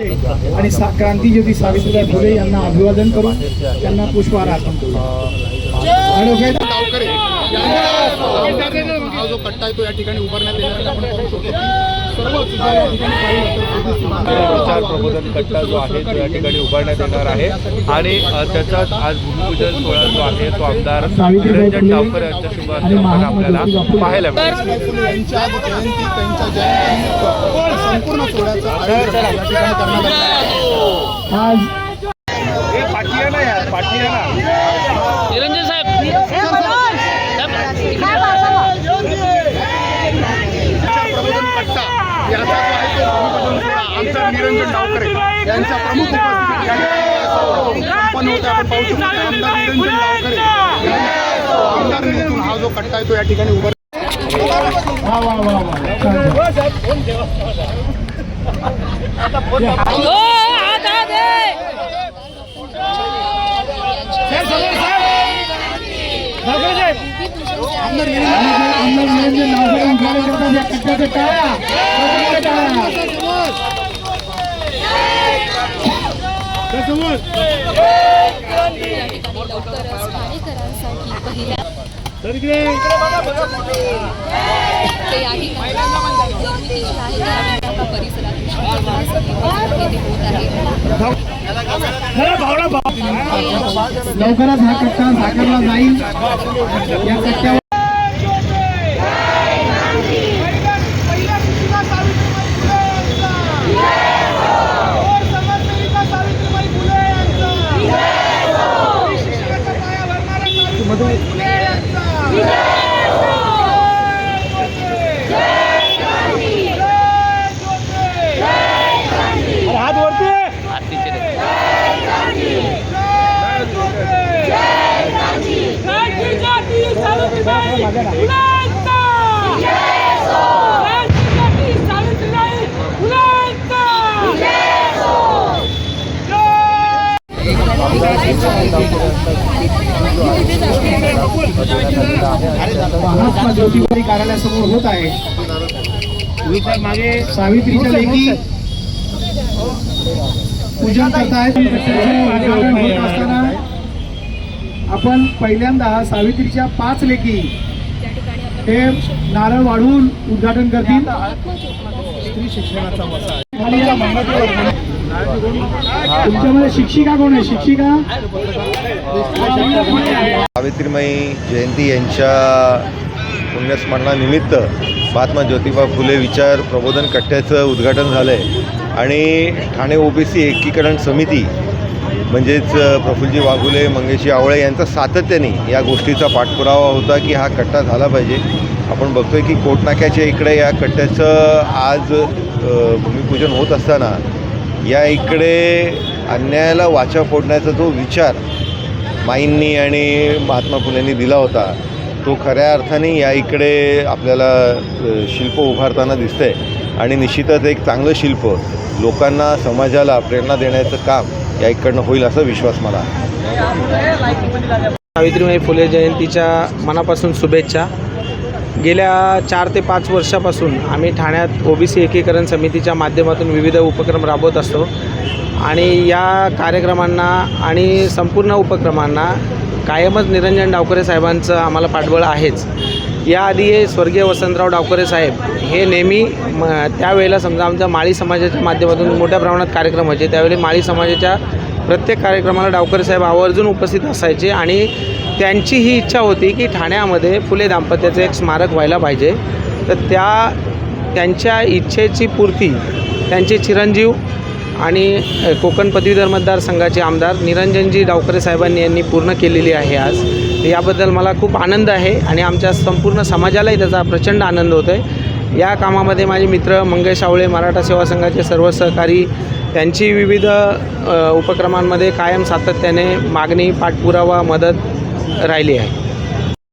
आणि सा- क्रांतीज्योती सावित्रीबाई फुले यांना अभिवादन करून त्यांना पुष्पहार अर्पण करू. हा जो कट्टा आहे तो या ठिकाणी उभारण्यात येणार आपण विचार प्रबोधन कट्टा जो आहे तो या ठिकाणी उभारण्यात येणार आहे आणि त्याचाच आज भूमिपूजन सोहळा जो आहे तो आमदार निरंजन डावकर यांच्या शुभ आणि हस्ते महात्मा आपल्याला. पाहायला मिळेल आज जयंती त्यांच्या जयंतीनिमित्त संपूर्ण सोहळ्याचं आयोजन या ठिकाणी करण्यात आलं आहे. आज निरंजन साहेब विचार प्रबोधन कट्टा याचा जो आहे तो भूमिपूजन सोहळा आमदार निरंजन डावकरे यांच्या प्रमुख उपस्थितीत या ठिकाणी संपन्न होते आपण पाहू शकतो आमदार निरंजन डावकरे आमदार निधीतून हा जो कट्टा आहे तो या ठिकाणी उभा वा वा वा वा छान, छान. हो. आमदार निरंजन नावकर उद्घाटन करतात या कट्ट्याच्या टाळ्या कट्ट्याच्या लवकरच पहिल्या ते या ठिकाणी निर्मिती जी आहे त्या परिसरात होत आहे लवकरच हा कट्टा साकारला जाईल. या कट्ट्यावर महात्मा ज्योतिबाई कार्यालयासमोर होत आहे. सावित्रीच्या लेखी पूजन करतायत. होत असताना आपण पहिल्यांदा सावित्रीच्या पाच लेखी हे नारळ वाढवून उद्घाटन करतील. या मंगळाची तुमच्यामध्ये शिक्षिका कोण आहे? शिक्षिका? सावित्रीमाई जयंती यांच्या पुण्यस्मरणानिमित्त महात्मा ज्योतिबा फुले विचार प्रबोधन कट्ट्याचं उद्घाटन झालं आहे आणि ठाणे ओबीसी एकीकरण समिती म्हणजेच प्रफुल्लजी वाघुले मंगेशी आवळे यांचा सातत्याने या गोष्टीचा पाठपुरावा होता की हा कट्टा झाला पाहिजे. आपण बघतोय की कोटनाक्याच्या इकडे या कट्ट्याचं आज भूमिपूजन होत असताना या इकडे अन्यायाला वाचा फोडण्याचा जो विचार माईंनी आणि महात्मा फुलेंनी दिला होता तो खऱ्या अर्थाने या इकडे आपल्याला शिल्प उभारताना दिसतंय. आणि निश्चितच एक चांगलं शिल्प लोकांना समाजाला प्रेरणा देण्याचं काम या इकडनं होईल असा विश्वास मला. सावित्रीबाई फुले जयंतीच्या मनापासून शुभेच्छा. गेल्या चार ते पाच वर्षापासून आम्ही ठाण्यात ओबीसी एकीकरण समितीच्या माध्यमातून विविध उपक्रम राबवत असतो. आणि या कार्यक्रमांना आणि संपूर्ण उपक्रमांना कायमच निरंजन डावकरे साहेबांचं आम्हाला पाठबळ आहेच. याआधी हे स्वर्गीय वसंतराव डावकरे साहेब हे नेहमी म त्यावेळेला समजा आमच्या माळी समाजाच्या माध्यमातून मोठ्या प्रमाणात कार्यक्रम व्हायचे. त्यावेळी माळी समाजाच्या प्रत्येक कार्यक्रमाला डावकर साहेब आवर्जून उपस्थित असायचे आणि त्यांची ही इच्छा होती की ठाण्यामध्ये फुले दाम्पत्याचं एक स्मारक व्हायला पाहिजे. तर त्या त्यांच्या इच्छेची पूर्ती त्यांचे चिरंजीव आणि कोकण पदवीधर मतदारसंघाचे आमदार निरंजनजी डावकरे साहेबांनी यांनी पूर्ण केलेली आहे आज. याबद्दल मला खूप आनंद आहे आणि आमच्या संपूर्ण समाजालाही त्याचा प्रचंड आनंद होतो आहे या कामामध्ये माझे मित्र मंगेश आवळे मराठा सेवा संघाचे सर्व सहकारी त्यांची विविध उपक्रमांमध्ये कायम सातत्याने मागणी पाठपुरावा मदत राहिली आहे.